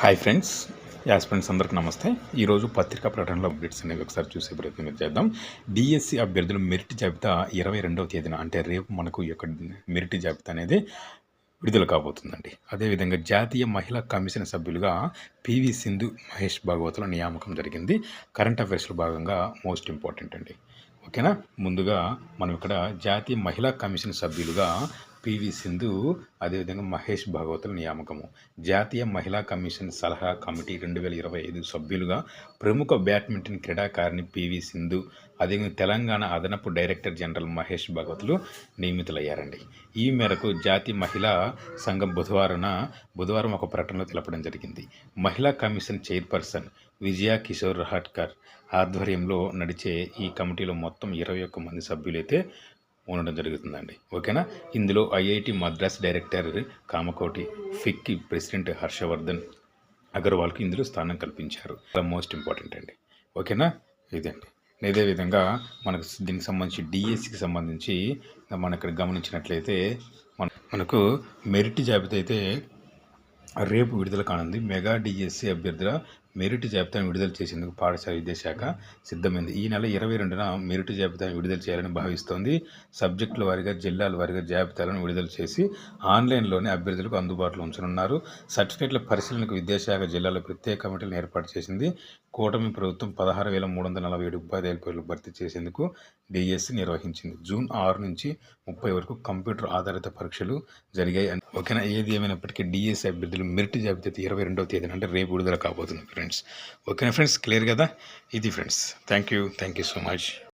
Hi friends as friends అందరికీ నమస్తే. ఈరోజు పత్రికా ప్రకటనలో అప్డేట్స్ అనేవి ఒకసారి చూసే ప్రయత్నం చేద్దాం. డిఎస్సి అభ్యర్థుల మెరిట్ జాబితా ఇరవై రెండవ తేదీన అంటే రేపు మనకు ఈ యొక్క మెరిట్ జాబితా అనేది విడుదల కాబోతుందండి. అదేవిధంగా జాతీయ మహిళా కమిషన్ సభ్యులుగా పివి సింధు మహేష్ భాగవతుల నియామకం జరిగింది. కరెంట్ అఫైర్స్లో భాగంగా మోస్ట్ ఇంపార్టెంట్ అండి. ఓకేనా? ముందుగా మనం ఇక్కడ జాతీయ మహిళా కమిషన్ సభ్యులుగా పివి సింధు అదేవిధంగా మహేష్ భాగవతుల నియామకము. జాతీయ మహిళా కమిషన్ సలహా కమిటీ రెండు వేల ఇరవై ఐదు సభ్యులుగా ప్రముఖ బ్యాడ్మింటన్ క్రీడాకారిణి పివి సింధు అదేవిధంగా తెలంగాణ అదనపు డైరెక్టర్ జనరల్ మహేష్ భాగవతులు నియమితులయ్యారండి. ఈ మేరకు జాతీయ మహిళా సంఘం బుధవారం బుధవారం ఒక ప్రకటనలో తెలపడం జరిగింది. మహిళా కమిషన్ చైర్పర్సన్ విజయ కిషోర్ రహాట్కర్ ఆధ్వర్యంలో నడిచే ఈ కమిటీలో మొత్తం ఇరవై ఒక్క మంది సభ్యులైతే ఉండడం జరుగుతుందండి. ఓకేనా? ఇందులో IIT Madras director Kamakoti FICCI president Harshavardhan అగర్వాల్కి ఇందులో స్థానం కల్పించారు. మోస్ట్ ఇంపార్టెంట్ అండి. ఓకేనా? ఇదండి. ఇదే విధంగా మనకు దీనికి సంబంధించి డిఎస్సికి సంబంధించి మనం ఇక్కడ గమనించినట్లయితే మన మనకు మెరిట్ జాబితా అయితే రేపు విడుదల కానుంది. మెగా డిఎస్సి అభ్యర్థుల మెరిట్ జాబితాను విడుదల చేసేందుకు పాఠశాల విద్యాశాఖ సిద్ధమైంది. ఈ నెల ఇరవై రెండున మెరిట్ జాబితాను విడుదల చేయాలని భావిస్తోంది. సబ్జెక్టుల వారీగా జిల్లాల వారీగా జాబితాలను విడుదల చేసి ఆన్లైన్లోనే అభ్యర్థులకు అందుబాటులో ఉంచనున్నారు. సర్టిఫికేట్ల పరిశీలనకు విద్యాశాఖ జిల్లాలో ప్రత్యేక కమిటీలను ఏర్పాటు చేసింది. కూటమి ప్రభుత్వం పదహారు వేల మూడు వందల నలభై ఏడు ఉపాధ్యాయుల పేర్లు భర్తీ చేసేందుకు డిఎస్సి నిర్వహించింది. జూన్ ఆరు నుంచి ముప్పై వరకు కంప్యూటర్ ఆధారిత పరీక్షలు జరిగాయి. ఓకేనా? ఏది ఏమైనప్పటికీ డిఎస్సి అభ్యర్థులు మెరిట్ జాబితా ఇరవై రెండవ తేదీన అంటే రేపు విడుదల కాబోతుంది ఫ్రెండ్స్ ఓకేనా ఫ్రెండ్స్ క్లియర్ కదా? ఇది friends thank you thank you so much